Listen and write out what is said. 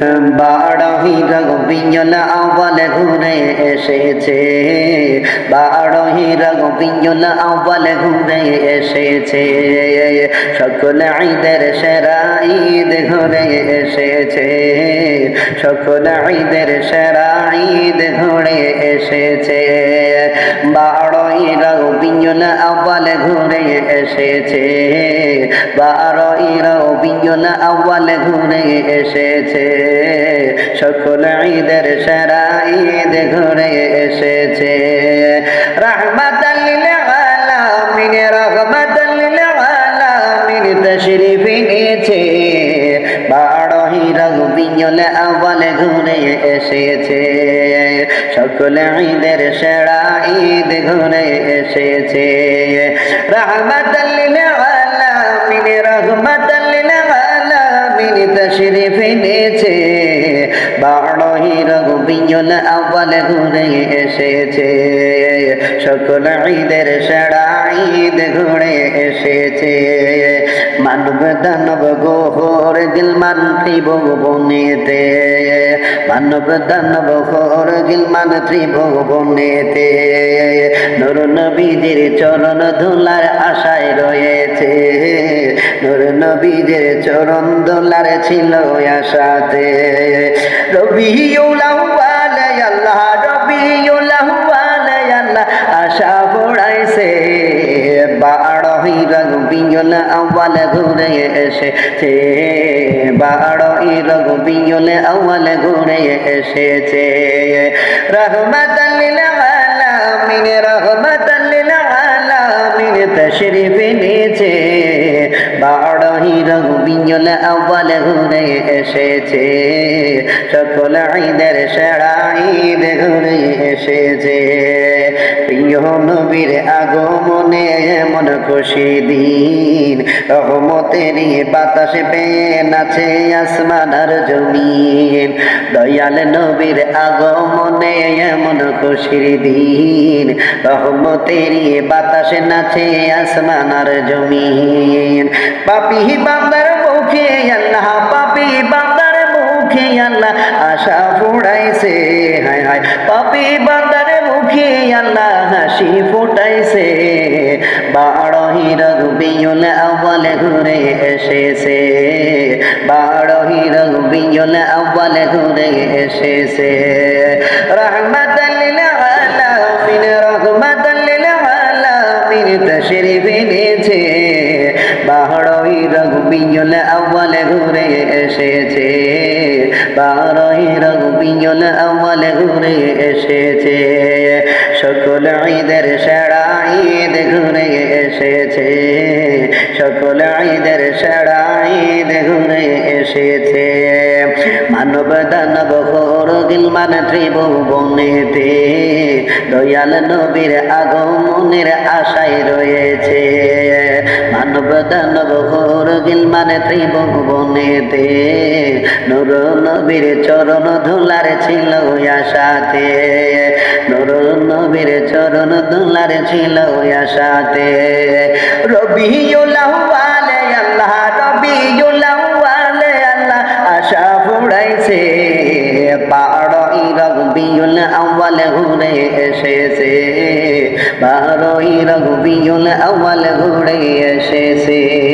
বারোহি রঘুবিঞ্জল আওয়াল ঘুরে এসেছে। বারোহি রঘুবিঞ্জল আওয়াল ঘুরে এসেছে। সকল ঈদের সেরা ঈদ ঘুরে এসেছে। সকল ঈদের সেরা ঈদ ঘুরে এসেছে। বারোই রঘুবিঞ্জল আওয়াল ঘুরে এসেছে। বারোই রঘুবিঞ্জল আওয়াল ঘুরে এসেছে। সকল ঈদের সেরা ঈদ ঘুরে এসেছে। রহমাতাল্লিল আলামিন রহমাতাল্লিল আলামিন তশরিফ নিয়েছে। বারোই রঘুবিঞ্জল আওয়াল ঘুরে এসেছে। সকল ঈদের সেরা ঈদ ঘুরে এসেছে। রহমাতাল্লিল আলামিন রহমাতাল্লিল আলামিন তশরিফ এনেছে বারোই রঘুবিঞ্জল আওয়াল ঘুরে এসেছে। সকল ঈদের সেরা ঈদ ঘুরে এসেছে। মানব দানব গোহর গিলমান ত্রিভুবনেতে। মানব দানব গোহর গিলমান ত্রিভুবনেতে। নুর নবীজির চরণ ধুলার আশায় রয়েছে। নবীজির চরণ দোলার ছিল আশাতে। রবিউল আউয়াল, আল্লাহ রবিউল আল্লাহ আশা রঘুবিয়ল আউয়াল ঘুরে এসেছে। বারোই রঘুবিয়ল আউয়াল ঘুরে এসেছে। আলামিন রহমতাল্লিল রঘুবিয়ল আউয়াল ঘুরে এসেছে, সকল ঘুরে এসেছে। প্রিয় নবীর আগমনে এমন খুশি দিন রহমতের বাতাসে পেয়ে নাচে জমিন। দয়াল নবীর আগমনে খুশির দিন বাতাসে নাচে আসমানার জমিন। পাপি বান্দার মুখে আল্লাহ, পাপি বান্দার মুখে আল্লাহ, আশা ফুড়াইছে হায় হায়। পাপি বান্দার মুখে আল্লাহ, হাসি ফুটাইছে। বারোহি রঘুবিয়ল আওয়াল ঘুরে এসেছে। বারোহি রঘুবিয়ল আওয়াল ঘুরে এসেছে। রহমতাল্লিল ঘুরে এসেছে। বারোই রঘুবিয়ল আওয়াল ঘুরে এসেছে। সকল ঈদের সেরা ঈদ ঘুরে এসেছে। সকল আইদের সেরা ঈদ ঘুরে এসেছে। মানব দানব খোর গিলমান ত্রিভুবনেতে দয়াল নবীর আগমনের আশায় রয়েছে। মানব দানব খোর গিলমান ত্রিভুবনেতে নুর নবীর চরণ ধুলার ছিল আশাতে। নুর নবীর চরণ ধুলার ছিল আশাতে। রবিউল আল্লাহ, রবিউল ঘুরে এসেছে। বারোই রঘুবিউল আওয়াল ঘুরে এসেছে।